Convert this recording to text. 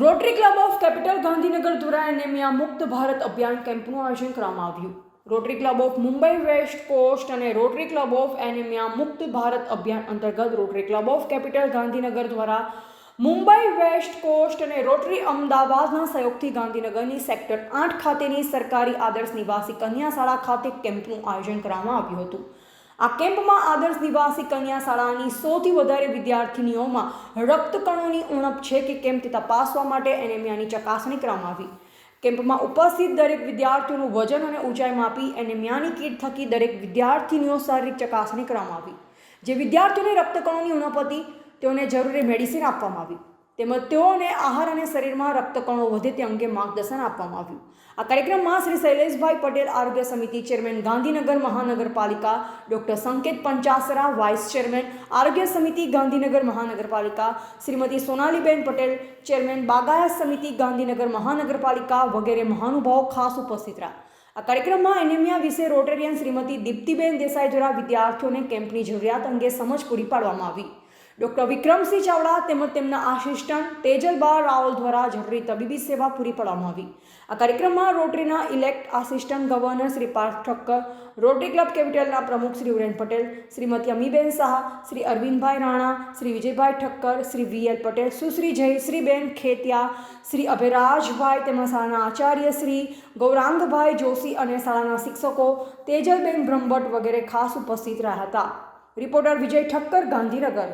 Rotary club of capital Gandhinagar દ્વારા anaemia મુક્ત ભારત અભિયાન કેમ્પનું આયોજન કરવામાં આવ્યું. Rotary club of Mumbai west coast અને રોટરી ક્લબ ઓફ એનેમિયા મુક્ત ભારત અભિયાન અંતર્ગત Rotary club of capital Gandhinagar દ્વારા મુંબઈ વેસ્ટ કોસ્ટ અને રોટરી અમદાવાદના સહયોગથી ગાંધીનગરની સેક્ટર આઠ ખાતેની સરકારી આદર્શ નિવાસી કન્યા શાળા ખાતે કેમ્પનું આયોજન કરવામાં આવ્યું હતું. આ કેમ્પમાં આદર્શ નિવાસી કન્યા શાળાની સૌથી વધારે વિદ્યાર્થીનીઓમાં રક્તકણોની ઉણપ છે કે કેમ તે તપાસવા માટે એનેમિયાની ચકાસણી કરવામાં આવી. કેમ્પમાં ઉપસ્થિત દરેક વિદ્યાર્થીઓનું વજન અને ઊંચાઈ માપી એનેમિયાની કીટ થકી દરેક વિદ્યાર્થીનીઓ શારીરિક ચકાસણી કરવામાં આવી. જે વિદ્યાર્થીઓને રક્તકણોની ઉણપ હતી, તેઓને જરૂરી મેડિસિન આપવામાં આવી. તેમજ તેઓને આહાર અને શરીરમાં રક્તકણો વધે તે અંગે માર્ગદર્શન આપવામાં આવ્યું. આ કાર્યક્રમમાં શ્રી શૈલેષભાઈ પટેલ આરોગ્ય સમિતિ ચેરમેન, ગાંધીનગર મહાનગરપાલિકા ડૉક્ટર સંકેત પંચાસરા, વાઇસ ચેરમેન આરોગ્ય સમિતિ, ગાંધીનગર મહાનગરપાલિકા શ્રીમતી સોનાલીબેન પટેલ, ચેરમેન બાગાયત સમિતિ, ગાંધીનગર મહાનગરપાલિકા વગેરે મહાનુભાવો ખાસ ઉપસ્થિત રહ્યા. આ કાર્યક્રમમાં એનેમિયા વિશે રોટેરિયન શ્રીમતી દીપ્તિબેન દેસાઈ દ્વારા વિદ્યાર્થીઓને કેમ્પની જરૂરિયાત અંગે સમજ પૂરી પાડવામાં આવી. ડૉક્ટર વિક્રમસિંહ ચાવડા તેમજ તેમના આસિસ્ટન્ટ તેજલબા રાવલ દ્વારા જરૂરી તબીબી સેવા પૂરી પાડવામાં આવી. આ કાર્યક્રમમાં રોટરીના elect assistant governor Shri Parth Thakkar Rotary club કેપિટલના પ્રમુખ શ્રી ઉરેન પટેલ, શ્રીમતી અમીબેન શાહ, શ્રી અરવિંદભાઈ રાણા, શ્રી વિજયભાઈ ઠક્કર, શ્રી વી એલ પટેલ, સુશ્રી જયશ્રીબેન ખેતિયા, શ્રી અભયરાજભાઈ તેમજ શાળાના આચાર્ય શ્રી, ગૌરાંગભાઈ જોશી અને શાળાના શિક્ષકો, તેજલબેન બ્રહ્મભટ્ટ વગેરે ખાસ ઉપસ્થિત રહ્યા હતા. રિપોર્ટર વિજય ઠક્કર, ગાંધીનગર.